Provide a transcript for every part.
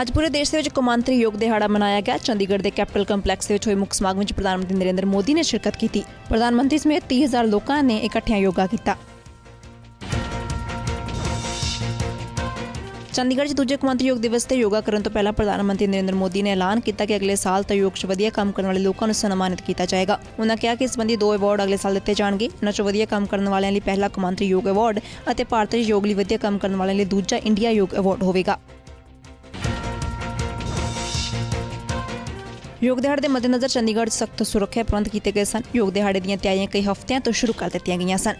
ਅੱਜ ਪੂਰੇ ਦੇਸ਼ ਦੇ ਵਿੱਚ ਕੌਮਾਂਤਰੀ ਯੋਗ ਦਿਹਾੜਾ ਮਨਾਇਆ ਗਿਆ। ਚੰਡੀਗੜ੍ਹ ਦੇ ਕੈਪੀਟਲ ਕੰਪਲੈਕਸ ਦੇ ਵਿੱਚ ਹੋਏ ਮੁੱਖ ਸਮਾਗਮ ਵਿੱਚ ਪ੍ਰਧਾਨ ਮੰਤਰੀ ਨਰਿੰਦਰ ਮੋਦੀ ਨੇ ਸ਼ਿਰਕਤ ਕੀਤੀ। ਪ੍ਰਧਾਨ ਮੰਤਰੀ ਸਮੇਤ 30000 ਲੋਕਾਂ ਨੇ ਇਕੱਠਿਆਂ ਯੋਗਾ ਕੀਤਾ। ਚੰਡੀਗੜ੍ਹ 'ਚ ਦੂਜੇ ਕੌਮਾਂਤਰੀ ਯੋਗ ਦਿਵਸ ਤੇ ਯੋਗਾ ਕਰਨ ਤੋਂ ਪਹਿਲਾਂ ਪ੍ਰਧਾਨ ਮੰਤਰੀ ਨਰਿੰਦਰ ਮੋਦੀ ਨੇ ਐਲਾਨ ਕੀਤਾ ਕਿ ਅਗਲੇ ਸਾਲ ਤੋਂ ਯੋਗ 'ਚ ਵਧੀਆ ਕੰਮ ਕਰਨ ਵਾਲੇ ਲੋਕਾਂ ਨੂੰ ਸਨਮਾਨਿਤ ਕੀਤਾ ਜਾਏਗਾ। ਉਹਨਾਂ ਕਿਹਾ ਕਿ ਇਸ ਸੰਬੰਧੀ ਦੋ ਅਵਾਰਡ ਅਗਲੇ ਸਾਲ ਦਿੱਤੇ ਜਾਣਗੇ। ਇਹਨਾਂ 'ਚੋਂ ਵਧੀਆ ਕੰਮ ਕਰਨ ਵਾਲਿਆਂ ਲਈ ਪਹਿਲਾ ਕੌਮਾਂਤਰੀ ਯੋਗ ਅਵਾਰਡ ਅਤੇ ਭਾਰਤ 'ਚ ਯੋਗ ਲਈ ਵਧੀਆ ਕੰਮ ਕਰਨ ਵਾਲਿਆਂ ਲਈ ਦੂਜਾ ਇੰਡੀਆ ਯੋਗ ਅਵਾਰਡ ਹੋਵੇਗਾ। ਯੋਗ ਦਿਹਾੜੇ ਦੇ ਮੱਦੇਨਜ਼ਰ ਚੰਡੀਗੜ੍ਹ 'ਚ ਸਖਤ ਸੁਰੱਖਿਆ ਪ੍ਰਬੰਧ ਕੀਤੇ ਗਏ ਸਨ। ਯੋਗ ਦਿਹਾੜੇ ਦੀਆਂ ਤਿਆਰੀਆਂ ਕਈ ਹਫ਼ਤਿਆਂ ਤੋਂ ਸ਼ੁਰੂ ਕਰ ਦਿੱਤੀਆਂ ਗਈਆਂ ਸਨ।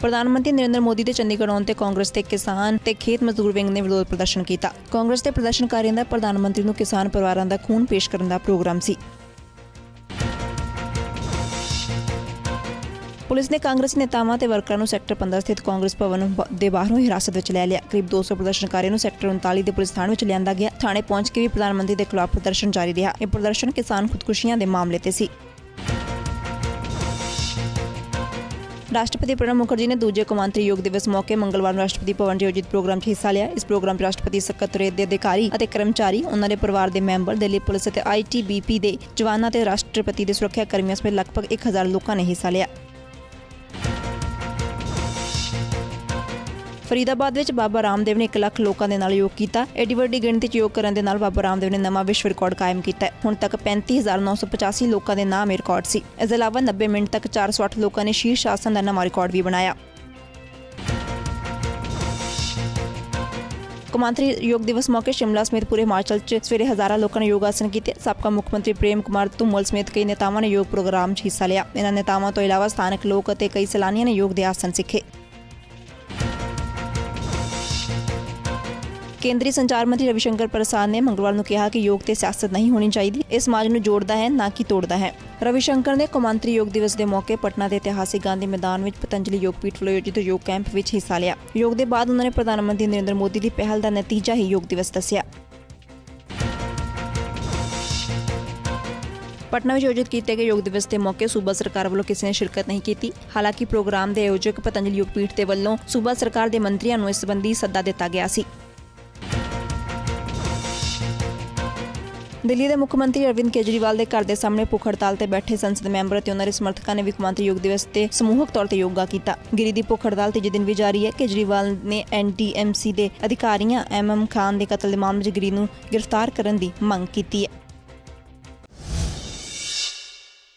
ਪ੍ਰਧਾਨ ਮੰਤਰੀ ਨਰਿੰਦਰ ਮੋਦੀ ਦੇ ਚੰਡੀਗੜ੍ਹ ਆਉਣ ਤੇ ਕਾਂਗਰਸ ਦੇ ਕਿਸਾਨ ਤੇ ਖੇਤ ਮਜ਼ਦੂਰ ਵਿੰਗ ਨੇ ਵਿਰੋਧ ਪ੍ਰਦਰਸ਼ਨ ਕੀਤਾ। ਕਾਂਗਰਸ ਦੇ ਪ੍ਰਦਰਸ਼ਨਕਾਰੀਆਂ ਦਾ ਪ੍ਰਧਾਨ ਮੰਤਰੀ ਨੂੰ ਕਿਸਾਨ ਪਰਿਵਾਰਾਂ ਦਾ ਖੂਨ ਪੇਸ਼ ਕਰਨ ਦਾ ਪ੍ਰੋਗਰਾਮ ਸੀ। ਪੁਲਿਸ ਨੇ ਕਾਂਗਰਸੀ ਨੇਤਾਵਾਂ ਤੇ ਵਰਕਰਾਂ ਨੂੰ ਸੈਕਟਰ 15 ਸਥਿਤ ਕਾਂਗਰਸ ਭਵਨ ਦੇ ਬਾਹਰੋਂ ਹਿਰਾਸਤ ਵਿੱਚ ਲੈ ਲਿਆ। ਕਰੀਬ 200 ਪ੍ਰਦਰਸ਼ਨਕਾਰੀਆਂ ਨੂੰ ਸੈਕਟਰ 39 ਦੇ ਪੁਲਿਸ ਥਾਣੇ ਵਿੱਚ ਲਿਆਂਦਾ ਗਿਆ। ਥਾਣੇ ਪਹੁੰਚ ਕੇ ਵੀ ਪ੍ਰਧਾਨ ਮੰਤਰੀ ਦੇ ਖਿਲਾਫ ਪ੍ਰਦਰਸ਼ਨ ਜਾਰੀ ਰਿਹਾ। ਇਹ ਪ੍ਰਦਰਸ਼ਨ ਕਿਸਾਨ ਖੁਦਕੁਸ਼ੀਆਂ ਦੇ ਮਾਮਲੇ ਤੇ ਸੀ। ਰਾਸ਼ਟਰਪਤੀ ਪ੍ਰਣਬ ਮੁਖਰਜੀ ਨੇ ਦੂਜੇ ਕੌਮਾਂਤਰੀ ਯੋਗ ਦਿਵਸ ਮੌਕੇ ਮੰਗਲਵਾਰ ਨੂੰ ਰਾਸ਼ਟਰਪਤੀ ਭਵਨ 'ਚ ਆਯੋਜਿਤ ਪ੍ਰੋਗਰਾਮ 'ਚ ਹਿੱਸਾ ਲਿਆ। ਇਸ ਪ੍ਰੋਗਰਾਮ 'ਚ ਰਾਸ਼ਟਰਪਤੀ ਸਕੱਤਰੇਤ ਦੇ ਅਧਿਕਾਰੀ ਅਤੇ ਕਰਮਚਾਰੀ, ਉਹਨਾਂ ਦੇ ਪਰਿਵਾਰ ਦੇ ਮੈਂਬਰ, ਦਿੱਲੀ ਪੁਲਿਸ ਅਤੇ ਆਈਟੀਬੀਪੀ ਦੇ ਜਵਾਨਾਂ ਤੇ ਰਾਸ਼ਟਰਪਤੀ ਦੇ ਸੁਰੱਖਿਆ ਕਰਮੀਆਂ ਸਮੇਤ ਲਗਭਗ 1000 ਲੋਕਾਂ ਨੇ ਹਿੱਸਾ ਲਿਆ। ਫਰੀਦਾਬਾਦ ਵਿੱਚ ਬਾਬਾ ਰਾਮਦੇਵ ਨੇ 1 ਲੱਖ ਲੋਕਾਂ ਦੇ ਨਾਲ ਯੋਗ ਕੀਤਾ। ਐਡੀ ਵੱਡੀ ਗਿਣਤੀ 'ਚ ਯੋਗ ਕਰਨ ਦੇ ਨਾਲ ਬਾਬਾ ਰਾਮਦੇਵ ਨੇ ਨਵਾਂ ਵਿਸ਼ਵ ਰਿਕਾਰਡ ਕਾਇਮ ਕੀਤਾ। ਹੁਣ ਤੱਕ 35985 ਲੋਕਾਂ ਦੇ ਨਾਮ ਰਿਕਾਰਡ ਸੀ। ਇਸ ਦੇ ਇਲਾਵਾ 90 ਮਿੰਟ ਤੱਕ 408 ਲੋਕਾਂ ਨੇ ਸ਼ੀਰਸ਼ ਆਸਨ ਦਾ ਨਵਾਂ ਰਿਕਾਰਡ ਵੀ ਬਣਾਇਆ। ਕੌਮਾਂਤਰੀ ਯੋਗ ਦਿਵਸ ਮੌਕੇ ਸ਼ਿਮਲਾ ਸਮੇਤ ਪੂਰੇ ਹਿਮਾਚਲ 'ਚ ਸਵੇਰੇ ਹਜ਼ਾਰਾਂ ਲੋਕਾਂ ਨੇ ਯੋਗ ਆਸਨ ਕੀਤੇ। ਸਾਬਕਾ ਮੁੱਖ ਮੰਤਰੀ ਪ੍ਰੇਮ ਕੁਮਾਰ ਧੁੰਮਲ ਸਮੇਤ ਕਈ ਨੇਤਾਵਾਂ ਨੇ ਯੋਗ ਪ੍ਰੋਗਰਾਮ 'ਚ ਹਿੱਸਾ ਲਿਆ। ਇਹਨਾਂ ਨੇਤਾਵਾਂ ਤੋਂ ਇਲਾਵਾ ਸਥਾਨਕ ਲੋਕ ਅਤੇ ਕਈ ਸੈਲਾਨੀਆਂ ਨੇ ਯੋਗ ਦੇ ਆਸਨ ਸਿੱਖੇ। ਕੇਂਦਰੀ ਸੰਚਾਰ ਮੰਤਰੀ ਰਵਿਸ਼ੰਕਰ ਪ੍ਰਸਾਦ ਨੇ ਮੰਗਲਵਾਰ ਨੂੰ ਕਿਹਾ ਕਿ ਯੋਗ ਤੇ ਸਿਆਸਤ ਨਹੀਂ ਹੋਣੀ ਚਾਹੀਦੀ। ਇਹ ਸਮਾਜ ਨੂੰ ਜੋੜਦਾ ਹੈ, ਨਾ ਕਿ ਤੋੜਦਾ ਹੈ। ਰਵਿਸ਼ੰਕਰ ਨੇ ਕੌਮਾਂਤਰੀ ਯੋਗ ਦਿਵਸ ਦੇ ਮੌਕੇ ਪਟਨਾ ਦੇ ਇਤਿਹਾਸਿਕ ਗਾਂਧੀ ਮੈਦਾਨ ਵਿੱਚ ਪਤੰਜਲੀ ਯੋਗ ਪੀਠ ਵੱਲੋਂ ਆਯੋਜਿਤ ਯੋਗ ਕੈਂਪ ਵਿੱਚ ਹਿੱਸਾ ਲਿਆ। ਯੋਗ ਦੇ ਬਾਅਦ ਉਹਨਾਂ ਨੇ ਪ੍ਰਧਾਨ ਮੰਤਰੀ ਨਰਿੰਦਰ ਮੋਦੀ ਦੀ ਪਹਿਲ ਦਾ ਨਤੀਜਾ ਹੀ ਯੋਗ ਦਿਵਸ ਦੱਸਿਆ। ਪਟਨਾ ਵਿੱਚ ਆਯੋਜਿਤ ਕੀਤੇ ਗਏ ਯੋਗ ਦਿਵਸ ਦੇ ਮੌਕੇ ਸੂਬਾ ਸਰਕਾਰ ਵੱਲੋਂ ਕਿਸੇ ਨੇ ਸ਼ਿਰਕਤ ਨਹੀਂ ਕੀਤੀ। ਹਾਲਾਂਕਿ ਪ੍ਰੋਗਰਾਮ ਦੇ ਆਯੋਜਕ ਪਤੰਜਲੀ ਯੋਗ ਪੀਠ ਦੇ ਵੱਲੋਂ ਸੂਬਾ ਸਰਕਾਰ ਦੇ ਮੰਤਰੀਆਂ ਨੂੰ ਇਸ ਸੰਬੰਧੀ ਸੱਦਾ ਦਿੱਤਾ ਗਿਆ ਸੀ। ਦਿੱਲੀ ਦੇ ਮੁੱਖ ਮੰਤਰੀ ਅਰਵਿੰਦ ਕੇਜਰੀਵਾਲ ਦੇ ਘਰ ਦੇ ਸਾਹਮਣੇ ਭੁੱਖ ਹੜਤਾਲ ਤੇ ਬੈਠੇ ਸੰਸਦ ਮੈਂਬਰ ਅਤੇ ਉਹਨਾਂ ਦੇ ਸਮਰਥਕਾਂ ਨੇ ਵੀ ਕੌਮਾਂਤਰੀ ਯੋਗ ਦਿਵਸ ਤੇ ਸਮੂਹਕ ਤੌਰ ਤੇ ਯੋਗਾ ਕੀਤਾ। ਗਿਰੀ ਦੀ ਭੁੱਖ ਹੜਤਾਲ ਤੀਜੇ ਦਿਨ ਵੀ ਜਾਰੀ ਹੈ। ਕੇਜਰੀਵਾਲ ਨੇ ਐਨਟੀਐਮਸੀ ਦੇ ਅਧਿਕਾਰੀਆਂ ਐਮਐਮ ਖਾਨ ਦੇ ਕਤਲ ਦੇ ਮਾਮਲੇ 'ਚ ਗਿਰੀ ਨੂੰ ਗ੍ਰਿਫਤਾਰ ਕਰਨ ਦੀ ਮੰਗ ਕੀਤੀ ਹੈ।